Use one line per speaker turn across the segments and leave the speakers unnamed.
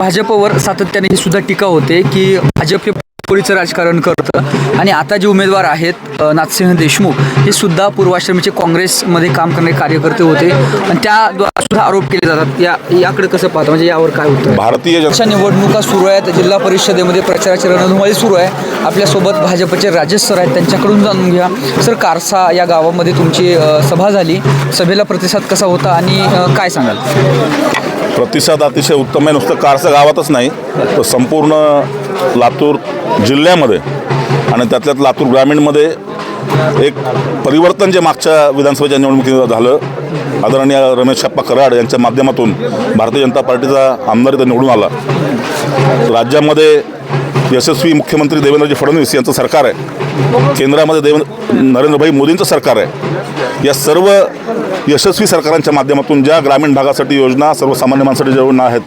भाजपवर सातत्याने ही सुद्धा टीका होते की भाजप हे पोळीचं राजकारण करतं. आणि आता जे उमेदवार आहेत नाथसिंह देशमुख हे सुद्धा पूर्वाश्रमीचे काँग्रेसमध्ये काम करणारे कार्यकर्ते होते. आणि त्याद्वारा सुद्धा आरोप केले जातात. या याकडे कसं पाहतं? म्हणजे यावर काय होतं
भारतीय जनता
निवडणुका सुरू आहेत. जिल्हा परिषदेमध्ये प्रचाराची रणधुमाळी सुरू आहे. आपल्यासोबत भाजपचे राजेश सर आहेत. त्यांच्याकडून जाणून घ्या. सर कारसा या गावामध्ये तुमची सभा झाली. सभेला प्रतिसाद कसा होता आणि काय सांगाल?
प्रतिसाद अतिशय उत्तम आहे. नुसतं कारचं गावातच नाही. तर संपूर्ण लातूर जिल्ह्यामध्ये आणि त्यातल्यात लातूर ग्रामीणमध्ये एक परिवर्तन जे मागच्या विधानसभेच्या निवडणुकीत झालं आदरणीय रमेश छप्पा कराड यांच्या माध्यमातून भारतीय जनता पार्टीचा आमदार इथं निवडून आला. राज्यामध्ये यशस्वी मुख्यमंत्री देवेंद्रजी फडणवीस यांचं सरकार आहे. केंद्रामध्ये देव नरेंद्रभाई मोदींचं सरकार आहे. या सर्व यशस्वी सरकारांच्या माध्यमातून ज्या ग्रामीण भागासाठी योजना सर्वसामान्य माणसासाठी ज्या योजना आहेत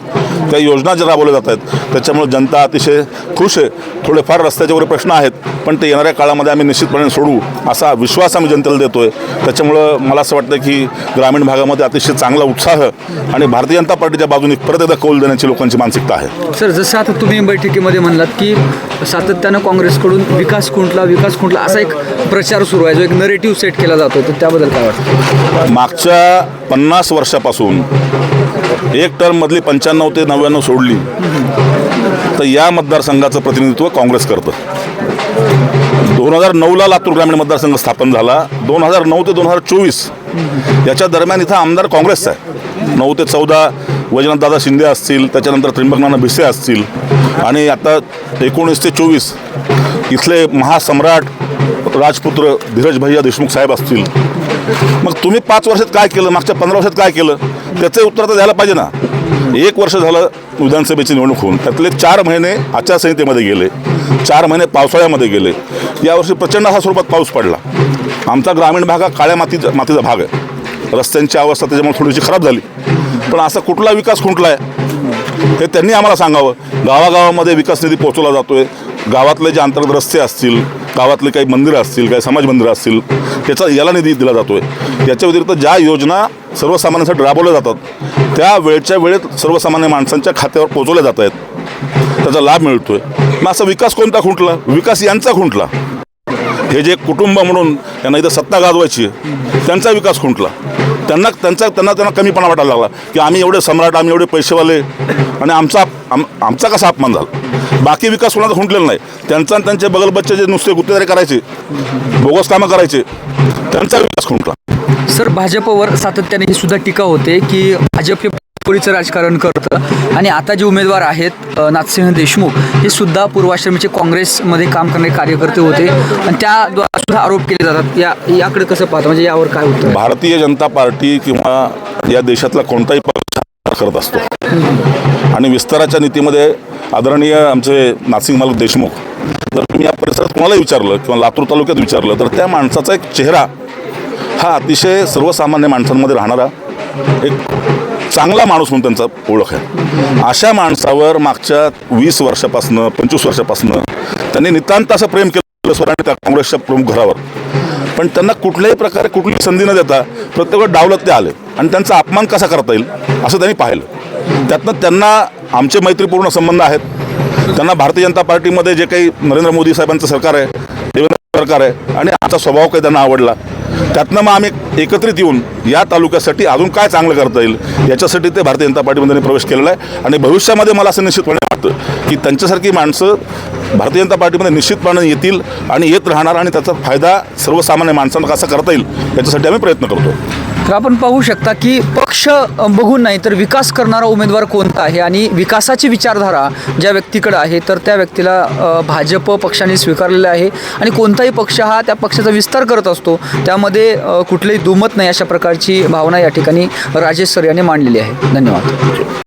त्या योजना ज्या राबवल्या जात आहेत त्याच्यामुळे जनता अतिशय खुश आहे. थोडेफार रस्त्याचे वगैरे प्रश्न आहेत पण ते येणाऱ्या काळामध्ये आम्ही निश्चितपणे सोडवू असा विश्वास आम्ही जनतेला देतो आहे त्याच्यामुळं मला असं वाटतं की ग्रामीण भागामध्ये अतिशय चांगला उत्साह आणि भारतीय जनता पार्टीच्या बाजूने परत एकदा कौल देण्याची लोकांची मानसिकता आहे.
सर जसं आता तुम्ही बैठकीमध्ये म्हणलात की सातत्यानं काँग्रेसकडून विकास खुंटला विकास खुंटला असा एक प्रचार सुरू आहे जो एक नरेटिव्ह सेट केला जातो तर त्याबद्दल काय वाटतं?
मागच्या पन्नास वर्षापासून एक टर्ममधली पंच्याण्णव ते नव्याण्णव सोडली तर या मतदारसंघाचं प्रतिनिधित्व काँग्रेस करतं. दोन हजार नऊला लातूर ग्रामीण मतदारसंघ स्थापन झाला. दोन हजार नऊ ते दोन हजार चोवीस याच्या दरम्यान इथं आमदार काँग्रेसचा आहे. नऊ ते चौदा वैजनाथदादा शिंदे असतील त्याच्यानंतर त्रिंबकनाना भिसे असतील आणि आता एकोणीस ते चोवीस इथले महासम्राट राजपुत्र धीरज भैया देशमुख साहेब असतील. मग तुम्ही पाच वर्षात काय केलं? मागच्या पंधरा वर्षात काय केलं? त्याचं उत्तर तर द्यायला पाहिजे ना. एक वर्ष झालं विधानसभेची निवडणूक होऊन. त्यातले चार महिने आचारसंहितेमध्ये गेले. चार महिने पावसाळ्यामध्ये गेले. यावर्षी प्रचंड असा स्वरूपात पाऊस पडला. आमचा ग्रामीण भाग हा काळ्या मातीचा मातीचा भाग आहे. रस्त्यांची अवस्था त्याच्यामुळे थोडीशी खराब झाली. पण असा कुठला विकास खुंटला आहे हे त्यांनी आम्हाला सांगावं. गावागावामध्ये विकास निधी पोहोचवला आहे गावातले जे अंतर्गत रस्ते असतील गावातले काही मंदिरं असतील काही समाज मंदिरं असतील त्याचा याला निधी दिला जातोय. याच्या व्यतिरिक्त ज्या योजना सर्वसामान्यांसाठी राबवल्या जातात त्या वेळच्या वेळेत सर्वसामान्य माणसांच्या खात्यावर पोहोचवल्या जात आहेत. त्याचा लाभ मिळतोय. मग असा विकास कोणता खुंटला? विकास यांचा खुंटला. हे जे कुटुंब म्हणून त्यांना इथं सत्ता गाजवायची त्यांचा विकास खुंटला. त्यांना त्यांचा त्यांना त्यांना कमीपणा वाटायला लागला. की आम्ही एवढे सम्राट आम्ही एवढे पैसेवाले आणि आमचा आम, आमचा कसा अपमान झाला? बाकी विकास कोणाचा खुंटलेला नाही. त्यांचा आणि त्यांचे बगलबच्चे जे नुसते गुत्तेदारी करायचे बोगस कामं करायचे त्यांचा विकास खुंटला
सर भाजपवर सातत्याने ही सुद्धा टीका होते की भाजप हे पोळीचं राजकारण करतं आणि आता जे उमेदवार आहेत नाथसिंह देशमुख हे सुद्धा पूर्वाश्रमीचे काँग्रेसमध्ये काम करणारे कार्यकर्ते होते आणि त्याद्वारा सुद्धा आरोप केले जातात. या याकडे कसं पाहतं? म्हणजे यावर काय होतं
भारतीय जनता पार्टी किंवा या देशातला कोणताही पक्ष करत असतो. आणि विस्ताराच्या नीतीमध्ये आदरणीय आमचे नासिंग मालक देशमुख जर तुम्ही या परिसरात कोणाला विचारलं किंवा लातूर तालुक्यात विचारलं तर त्या माणसाचा एक चेहरा हा अतिशय सर्वसामान्य माणसांमध्ये राहणारा एक चांगला माणूस म्हणून त्यांचा ओळख आहे. अशा माणसावर मागच्या वीस वर्षापासनं पंचवीस वर्षापासनं त्यांनी नितांत असं प्रेम केलं स्वराने त्या काँग्रेसच्या प्रमुख घरावर. पण त्यांना कुठल्याही प्रकारे कुठली संधी न देता प्रत्येक डावलत ते आले. आणि त्यांचा अपमान कसा करता येईल असं त्यांनी पाहिलं. त्यातनं त्यांना आमचे मैत्रीपूर्ण संबंध आहेत. त्यांना भारतीय जनता पार्टीमध्ये जे काही नरेंद्र मोदी साहेबांचं सरकार आहे देवेंद्र सरकार आहे आणि आमचा स्वभाव काही त्यांना आवडला. त्यातनं मग आम्ही एकत्रित येऊन या तालुक्यासाठी अजून काय चांगलं करता येईल याच्यासाठी ते भारतीय जनता पार्टीमध्ये त्यांनी प्रवेश केलेला आहे. आणि भविष्यामध्ये मला असं निश्चितपणे वाटतं की त्यांच्यासारखी माणसं भारतीय जनता पार्टीमध्ये निश्चितपणे येतील आणि येत राहणार आणि त्याचा फायदा सर्वसामान्य माणसांना कसा करता येईल याच्यासाठी आम्ही प्रयत्न करतो.
तर आपण पाहू शकता की पक्ष बघून नाही तर विकास करणारा उमेदवार कोणता आहे आणि विकासाची विचारधारा ज्या व्यक्तीकडे आहे तर त्या व्यक्तीला भाजप पक्षाने स्वीकारलेला आहे आणि कोणताही पक्ष हा त्या पक्षाचा विस्तार करत असतो. त्यामध्ये कुठलंही दुमत नाही अशा प्रकारची भावना या ठिकाणी राजेश सर यांनी मांडलेली आहे. धन्यवाद.